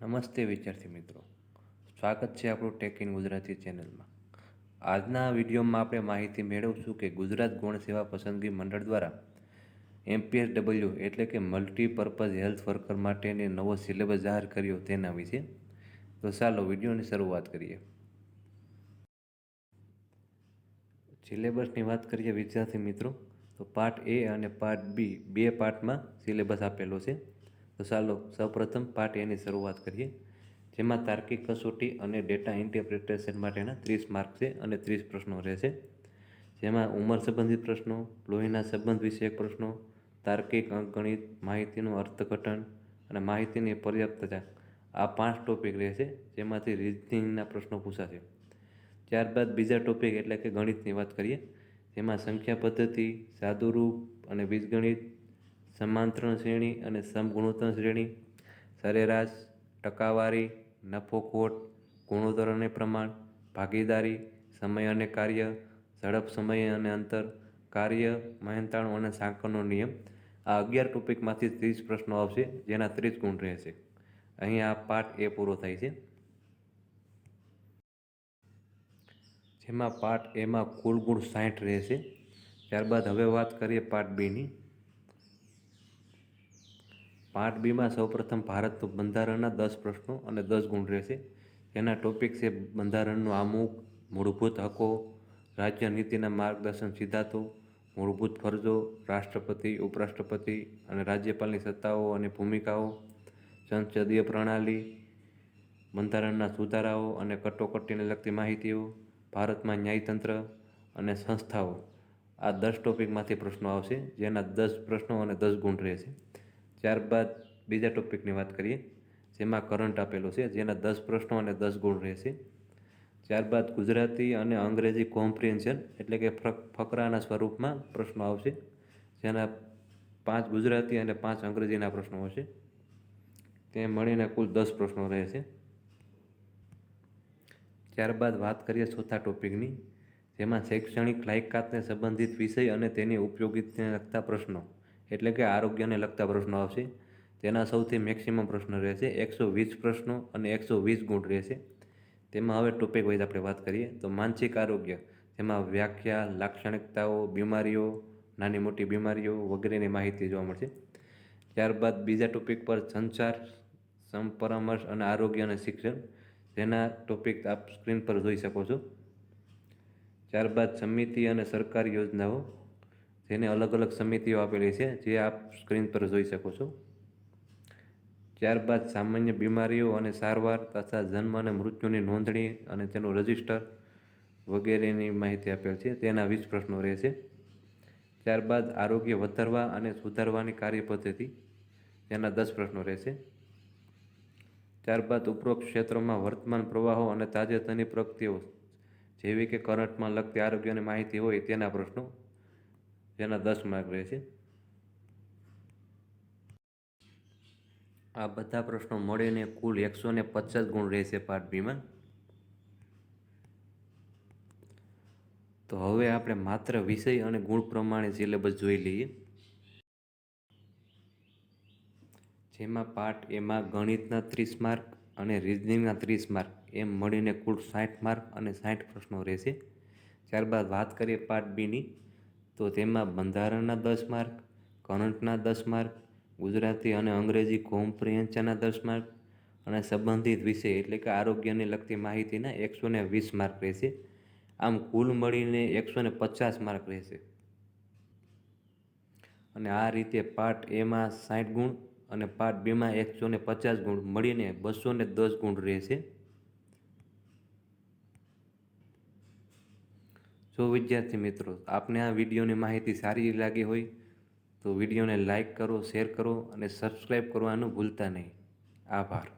નમસ્તે વિદ્યાર્થી મિત્રો. સ્વાગત છે આપણું ટેક ઇન ગુજરાતી ચેનલમાં. આજના વિડીયોમાં આપણે માહિતી મેળવશું કે ગુજરાત ગુણ સેવા પસંદગી મંડળ દ્વારા એમપીએસ ડબલ્યુ એટલે કે મલ્ટીપર્પઝ હેલ્થ વર્કર માટેને નવો સિલેબસ જાહેર કર્યો તેના વિશે. તો ચાલો વિડીયોની શરૂઆત કરીએ. સિલેબસની વાત કરીએ વિદ્યાર્થી મિત્રો. તો પાર્ટ એ અને પાર્ટ બી બે પાર્ટમાં સિલેબસ આપેલો છે. તો ચાલો સૌપ્રથમ પાઠ એની શરૂઆત કરીએ, જેમાં તાર્કિક કસોટી અને ડેટા ઇન્ટરપ્રિટેશન માટેના ત્રીસ માર્ક છે અને ત્રીસ પ્રશ્નો રહેશે જેમાં ઉંમર સંબંધિત પ્રશ્નો, લોહીના સંબંધ વિષયક પ્રશ્નો, તાર્કિક, અંકગણિત, માહિતીનું અર્થઘટન અને માહિતીની પર્યાપ્તતા. આ પાંચ ટોપિક રહેશે જેમાંથી રિઝનિંગના પ્રશ્નો પૂછાશે. ત્યારબાદ બીજા ટોપિક એટલે કે ગણિતની વાત કરીએ, જેમાં સંખ્યા પદ્ધતિ, સાદુરૂપ અને બીજગણિત સમાંતરણ શ્રેણી અને સમગુણોત્તર શ્રેણી. સરેરાશ, ટકાવારી, નફો ખોટ ગુણોત્તર અને પ્રમાણ, ભાગીદારી, સમય અને કાર્ય, ઝડપ, સમય અને અંતર, કાર્ય, મહેનતાણું અને સાંકળનો નિયમ. આ અગિયાર ટોપિકમાંથી ત્રીસ પ્રશ્નો આવશે, જેના ત્રીસ ગુણ રહેશે. અહીં આ પાઠ એ પૂરો થાય છે. જેમાં પાઠ એમાં કુલ ગુણ સાઠ રહેશે. ત્યારબાદ હવે વાત કરીએ પાર્ટ બીની. પાર્ટ બીમાં સૌપ્રથમ ભારતનું બંધારણના દસ પ્રશ્નો અને દસ ગુણ રહેશે. જેના ટોપિક છે બંધારણનું આમુખ, મૂળભૂત હકો, રાજ્ય નીતિના માર્ગદર્શન સિદ્ધાંતો, મૂળભૂત ફરજો, રાષ્ટ્રપતિ, ઉપરાષ્ટ્રપતિ અને રાજ્યપાલની સત્તાઓ અને ભૂમિકાઓ, સંસદીય પ્રણાલી, બંધારણના સુધારાઓ અને કટોકટીને લગતી માહિતીઓ, ભારતમાં ન્યાયતંત્ર અને સંસ્થાઓ. આ દસ ટોપિકમાંથી પ્રશ્નો આવશે, જેના દસ પ્રશ્નો અને દસ ગુણ રહેશે. ત્યારબાદ બીજા ટોપિકની વાત કરીએ, જેમાં કરંટ આપેલો છે, જેના દસ પ્રશ્નો અને દસ ગુણ રહેશે. ત્યારબાદ ગુજરાતી અને અંગ્રેજી કોમ્પ્રિહેન્શન એટલે કે ફકરાના સ્વરૂપમાં પ્રશ્નો આવશે, જેના પાંચ ગુજરાતી અને પાંચ અંગ્રેજીના પ્રશ્નો હશે. તે મળીને કુલ દસ પ્રશ્નો રહેશે. ત્યારબાદ વાત કરીએ ચોથા ટોપિકની, જેમાં શૈક્ષણિક લાયકાતને સંબંધિત વિષય અને તેની ઉપયોગીતાને લગતા પ્રશ્નો. એટલે કે આરોગ્યને લગતા પ્રશ્નો આવશે. તેના સૌથી મેક્સિમમ પ્રશ્ન રહેશે એકસો વીસ પ્રશ્નો અને એકસો વીસ ગુણ રહેશે. તેમાં હવે ટોપિક વાઇઝ આપણે વાત કરીએ તો માનસિક આરોગ્ય, તેમાં વ્યાખ્યા, લાક્ષણિકતાઓ, બીમારીઓ, નાની મોટી બીમારીઓ વગેરેની માહિતી જોવા મળશે. ત્યારબાદ બીજા ટોપિક પર સંચાર, સંપરામર્શ અને આરોગ્ય અને શિક્ષણ જેના ટોપિક આપ સ્ક્રીન પર જોઈ શકો છો. ત્યારબાદ સમિતિ અને સરકારી યોજનાઓ જેને અલગ અલગ સમિતિઓ આપેલી છે, જે આપ સ્ક્રીન પર જોઈ શકો છો. ત્યારબાદ સામાન્ય બીમારીઓ અને સારવાર તથા જન્મ અને મૃત્યુની નોંધણી અને તેનું રજિસ્ટર વગેરેની માહિતી આપેલ છે, તેના વીસ પ્રશ્નો રહેશે ત્યારબાદ આરોગ્ય વધારવા અને સુધારવાની કાર્ય પદ્ધતિ તેના દસ પ્રશ્નો રહેશે ત્યારબાદ ઉપરોક્ત ક્ષેત્રોમાં વર્તમાન પ્રવાહો અને તાજેતરની પ્રગતિઓ, જેવી કે કરંટમાં લગતી આરોગ્યની માહિતી હોય તેના પ્રશ્નો જેના દસ માર્ક રહેશે આ બધા પ્રશ્નો મળીને કુલ એકસો ને પચાસ ગુણ રહેશે પાર્ટ બીમાં તો હવે આપણે માત્ર વિષય અને ગુણ પ્રમાણે સિલેબસ જોઈ લઈએ. જેમાં પાર્ટ એમાં ગણિતના ત્રીસ માર્ક અને રિઝનિંગના ત્રીસ માર્ક એમ મળીને કુલ સાઠ માર્ક અને સાઠ પ્રશ્નો રહેશે. ત્યારબાદ વાત કરીએ પાર્ટ બીની તો તેમાં બંધારણના દસ માર્ક, કરંટના દસ માર્ક, ગુજરાતી અને અંગ્રેજી કોમ્પ્રિહેન્શનના દસ માર્ક અને સંબંધિત વિષય એટલે કે આરોગ્યને લગતી માહિતીના એકસો ને વીસ માર્ક રહેશે. આમ કુલ મળીને એકસો ને પચાસ માર્ક રહેશે. અને આ રીતે પાર્ટ એમાં સાઠ ગુણ અને પાર્ટ બીમાં એકસો ને પચાસ ગુણ મળીને બસો ને દસ ગુણ રહેશે. જો વિદ્યાર્થી મિત્રો, આપને આ વિડીયોની માહિતી સારી લાગી હોય, તો વિડીયોને લાઈક કરો, શેર કરો અને સબસ્ક્રાઈબ કરવાનું ભૂલતા નહીં. આભાર.